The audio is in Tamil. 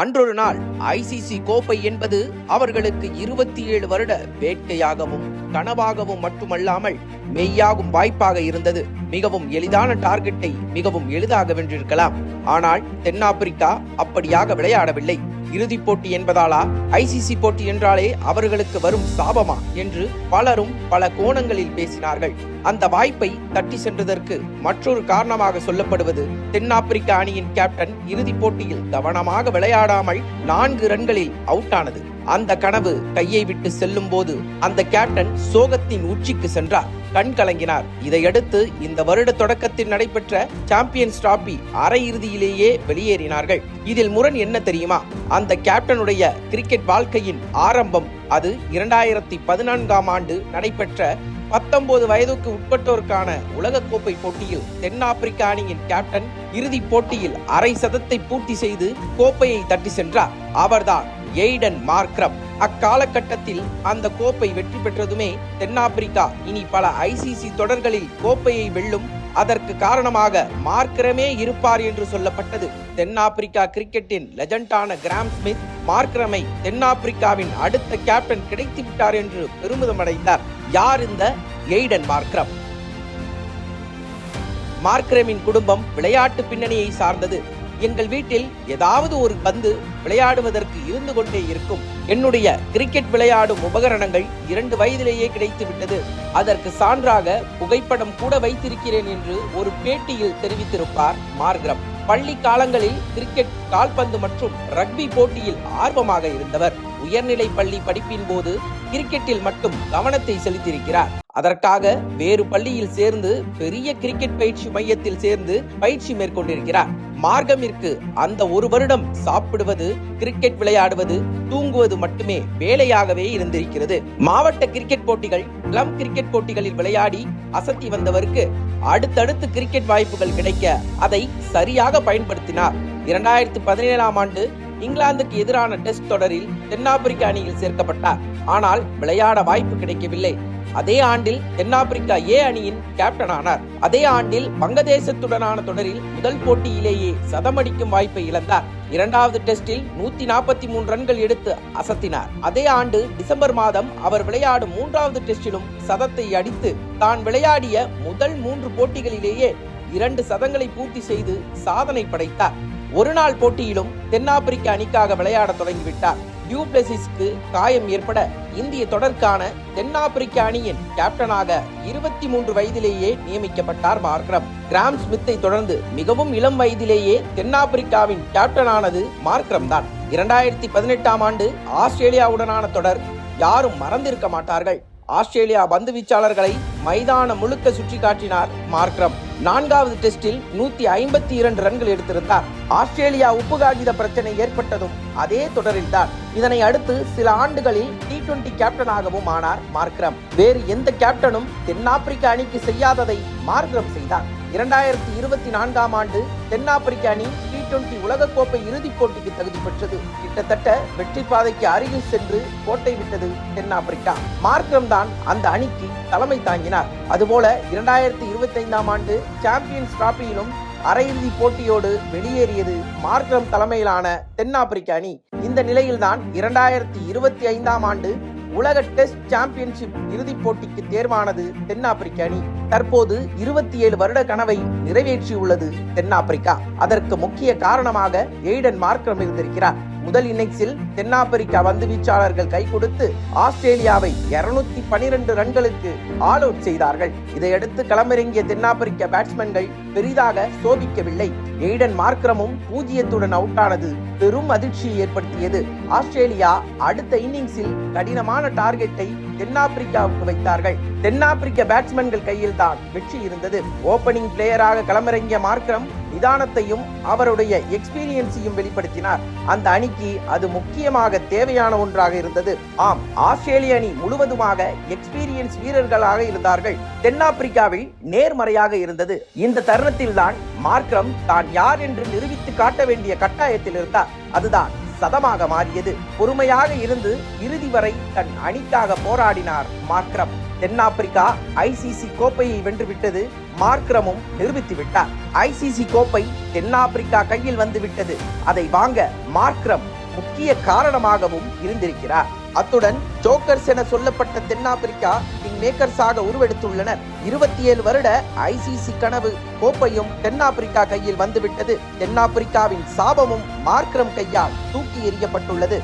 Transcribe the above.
அன்றொரு நாள் ஐசிசி கோப்பை என்பது அவர்களுக்கு இருபத்தி ஏழு வருட வேட்கையாகவும் கனவாகவும் மட்டுமல்லாமல் மெய்யாகும் வாய்ப்பாக இருந்தது. மிகவும் எளிதான டார்கெட்டை மிகவும் எளிதாக வென்றிருக்கலாம். ஆனால் தென்னாப்பிரிக்கா அப்படியாக விளையாடவில்லை. இறுதிப் போட்டி என்பதாலா? ஐசிசி போட்டி என்றாலே அவர்களுக்கு வரும் சாபமா? என்று பலரும் பல கோணங்களில் பேசினார்கள். அந்த வாய்ப்பை தட்டி சென்றதற்கு மற்றொரு காரணமாக சொல்லப்படுவது தென்னாப்பிரிக்க அணியின் கேப்டன் இறுதிப் போட்டியில் கவனமாக விளையாடாமல் நான்கு ரன்களில் அவுட் ஆனது அந்த கனவு கையை விட்டு செல்லும் போது அந்த கேப்டன் சோகத்தின் உச்சிக்கு சென்றார். கண் கலங்கினார். இதையடுத்து இந்த வருட தொடக்கத்தில் நடைபெற்ற சாம்பியன்ஸ் டிராபி அரையிறுதியிலேயே வெளியேறினார்கள். இதில் முரண் என்ன தெரியுமா? அந்த கேப்டனுடைய கிரிக்கெட் வாழ்க்கையின் ஆரம்பம். அது இரண்டாயிரத்தி பதினான்காம் ஆண்டு நடைபெற்ற பத்தொன்பது வயதுக்கு உட்பட்டோருக்கான உலகக்கோப்பை போட்டியில் தென்னாப்பிரிக்க அணியின் கேப்டன் இறுதிப் போட்டியில் அரை சதத்தை பூர்த்தி செய்து கோப்பையை தட்டி சென்றார். அவர்தான் எய்டன் மார்க்ரம். அக்காலகட்டத்தில் அந்த கோப்பை வெற்றி பெற்றதுமே தென்னாப்பிரிக்கா. இனி பல ஐசிசி தொடர்களில் கோப்பையை வெல்லும் அதற்கு காரணமாக மார்க்கரமே இருப்பார் என்று சொல்லப்பட்டது. தென்னாப்பிரிக்கா கிரிக்கெட்டின் லெஜண்டான கிராம் ஸ்மித் மார்க்ரமை தென்னாப்பிரிக்காவின் அடுத்த கேப்டன் கிடைத்து விட்டார் என்று பெருமிதம் அடைந்தார் யார் இந்த எய்டன் மார்க்ரம்? மார்க்ரமின் குடும்பம் விளையாட்டு பின்னணியை சார்ந்தது. எங்கள் வீட்டில் ஏதாவது ஒரு பந்து விளையாடுவதற்கு இருந்து கொண்டே இருக்கும். என்னுடைய கிரிக்கெட் விளையாடும் உபகரணங்கள் இரண்டு வயதிலேயே கிடைத்து விட்டது. அதற்கு சான்றாக புகைப்படம் கூட வைத்திருக்கிறேன் என்று ஒரு பேட்டியில் தெரிவித்திருப்பார் மார்க்ரம். பள்ளி காலங்களில் கிரிக்கெட் கால்பந்து மற்றும் ரக்பி போட்டியில் ஆர்வமாக இருந்தவர். உயர்நிலை பள்ளி படிப்பின் போது கிரிக்கெட்டில் மட்டும் கவனத்தை செலுத்தியிருக்கிறார். அதற்காக வேறு பள்ளியில் சேர்ந்து பெரிய கிரிக்கெட் பயிற்சி மையத்தில் சேர்ந்து பயிற்சி மேற்கொண்டிருக்கிறார். மார்க்கமிற்கு அந்த ஒரு வருடம் சாப்பிடுவது கிரிக்கெட் விளையாடுவது தூங்குவது மட்டுமே வேலையாகவே இருந்திருக்கிறது. மாவட்ட கிரிக்கெட் போட்டிகள் கிளப் கிரிக்கெட் போட்டிகளில் விளையாடி அசத்தி வந்தவருக்கு அடுத்தடுத்து கிரிக்கெட் வாய்ப்புகள் கிடைக்க அதை சரியாக பயன்படுத்தினார். இரண்டாயிரத்தி பதினேழாம் ஆண்டு இங்கிலாந்துக்கு எதிரான டெஸ்ட் தொடரில் தென்னாப்பிரிக்க அணியில் சேர்க்கப்பட்டார். ஆனால் விளையாட வாய்ப்பு கிடைக்கவில்லை. அதே ஆண்டில் தென்னாப்பிரிக்கா ஏ அணியின் கேப்டன் ஆனார். அதே ஆண்டில் வங்கதேசத்துடனான தொடரில் முதல் போட்டியிலேயே சதமடிக்கும் வாய்ப்பை இழந்தார். இரண்டாவது டெஸ்டில் நூத்தி நாற்பத்தி மூன்று ரன்கள் எடுத்து அசத்தினார். அதே ஆண்டு டிசம்பர் மாதம் அவர் விளையாடும் மூன்றாவது டெஸ்டிலும் சதத்தை அடித்து தான் விளையாடிய முதல் மூன்று போட்டிகளிலேயே இரண்டு சதங்களை பூர்த்தி செய்து சாதனை படைத்தார். ஒரு நாள் போட்டியிலும் தென்னாப்பிரிக்க அணிக்காக விளையாட தொடங்கிவிட்டார். டியூப்ளசிஸ்க்கு காயம் ஏற்பட இந்திய தொடர்கான தென்னாப்பிரிக்க அணியின் கேப்டனாக இருபத்தி மூன்று வயதிலேயே நியமிக்கப்பட்டார் மார்க்ரம். கிராம் ஸ்மித்தை தொடர்ந்து மிகவும் இளம் வயதிலேயே தென்னாப்பிரிக்காவின் கேப்டனானது மார்க்ரம் தான். இரண்டாயிரத்தி பதினெட்டாம் ஆண்டு ஆஸ்திரேலியாவுடனான தொடர் யாரும் மறந்திருக்க மாட்டார்கள். ஆஸ்திரேலியா பந்து வீச்சாளர்களை மைதானம் முழுக்க சுற்றி காட்டினார் மார்க்ரம். நான்காவது டெஸ்டில் நூத்தி ஐம்பத்தி இரண்டு ரன்கள் எடுத்திருந்தார். ஆஸ்திரேலியா உப்பு காகித பிரச்சனை ஏற்பட்டதும் அதே தொடரில்தான். இதனை அடுத்து சில ஆண்டுகளில் டி டுவெண்டி கேப்டனாகவும் ஆனார் மார்க்ரம். வேறு எந்த கேப்டனும் தென்னாப்பிரிக்க அணிக்கு செய்யாததை மார்க்ரம் செய்தார். இரண்டாயிரத்தி இருபத்தி நான்காம் ஆண்டு தென்னாப்பிரிக்க அணி டி டுவெண்டி உலகக்கோப்பை இறுதிப் போட்டிக்கு தகுதி பெற்றது. கிட்டத்தட்ட வெற்றி பாதைக்கு அருகில் சென்று கோட்டை விட்டது தென்னாப்பிரிக்கா. மார்க்ரம் தான் அந்த அணிக்கு தலைமை தாங்கினார். அதுபோல இரண்டாயிரத்தி இருபத்தி ஐந்தாம் ஆண்டு சாம்பியன்ஸ் டிராபியிலும் அரையிறுதி போட்டியோடு வெளியேறியது மார்க்ரம் தலைமையிலான தென்னாப்பிரிக்க அணி. இந்த நிலையில்தான் இரண்டாயிரத்தி இருபத்தி ஐந்தாம் ஆண்டு உலக டெஸ்ட் சாம்பியன்ஷிப் இறுதிப் போட்டிக்கு தேர்வானது தென்னாப்பிரிக்க அணி. தற்போது இருபத்தி ஏழு வருட கனவை நிறைவேற்றியுள்ளது தென்னாப்பிரிக்கா. அதற்கு முக்கிய காரணமாக எய்டன் மார்க்ரம் இருந்திருக்கிறார். முதல் இன்னிங்ஸில் தென்னாப்பிரிக்கா வந்து வீச்சாளர்கள் கை கொடுத்து ஆஸ்திரேலியாவை இருநூத்தி பனிரெண்டு ரன்களுக்கு ஆல் அவுட் செய்தார்கள். இதையடுத்து களமிறங்கிய தென்னாப்பிரிக்க பேட்ஸ்மேன்கள் பெரிதாக சோபிக்கவில்லை. எய்டன் மார்க்ரமும் பூஜ்ஜியத்துடன் அவுட் ஆனது பெரும் அதிர்ச்சியை ஏற்படுத்தியது. ஆஸ்திரேலியா அடுத்த இன்னிங்ஸில் கடினமான டார்கெட்டை தென்னாப்பிரிக்காவுக்கு வைத்தார்கள். தென்னாப்பிரிக்க பேட்ஸ்மேன்கள் கையில் தான் வெற்றி இருந்தது. ஓபனிங் பிளேயராக களமிறங்கிய மார்க்ரம் நிதானத்தையும் அவருடைய எக்ஸ்பீரியன்ஸையும் வெளிப்படுத்தினார். அந்த அணிக்கு அது முக்கியமாக தேவையான ஒன்றாக இருந்தது. ஆம் ஆஸ்திரேலிய அணி முழுவதுமாக எக்ஸ்பீரியன்ஸ் வீரர்களாக இருந்தார்கள். தென்னாப்பிரிக்காவில் நேர்மறையாக இருந்தது. இந்த தருணத்தில் தான் மார்க்ரம் தான் யார் என்று நிரூபித்து காட்ட வேண்டிய கட்டாயத்தில் இருந்தார். அதுதான் சதமாக மாறியது. பொறுமையாக இருந்து இறுதி வரை தன் அணிக்காக போராடினார் மார்க்ரம் தென்னாப்பிரிக்கா ஐசிசி கோப்பையை வென்றுவிட்டது. மார்க்ரமும் நிரூபித்து விட்டார். ஐசிசி கோப்பை தென்னாப்பிரிக்கா கையில் வந்து விட்டது அதை வாங்க மார்க்ரம் முக்கிய காரணமாகவும் இருந்திருக்கிறார். அத்துடன் ஜோக்கர்ஸ் என சொல்லப்பட்ட தென்னாப்பிரிக்கா கிங் மேக்கர்ஸாக உருவெடுத்துள்ளனர். இருபத்தி ஏழு வருட ஐசிசி கனவு கோப்பையும் தென்னாப்பிரிக்கா கையில் வந்துவிட்டது. தென்னாப்பிரிக்காவின் சாபமும் மார்க்ரம் கையால் தூக்கி எறியப்பட்டுள்ளது.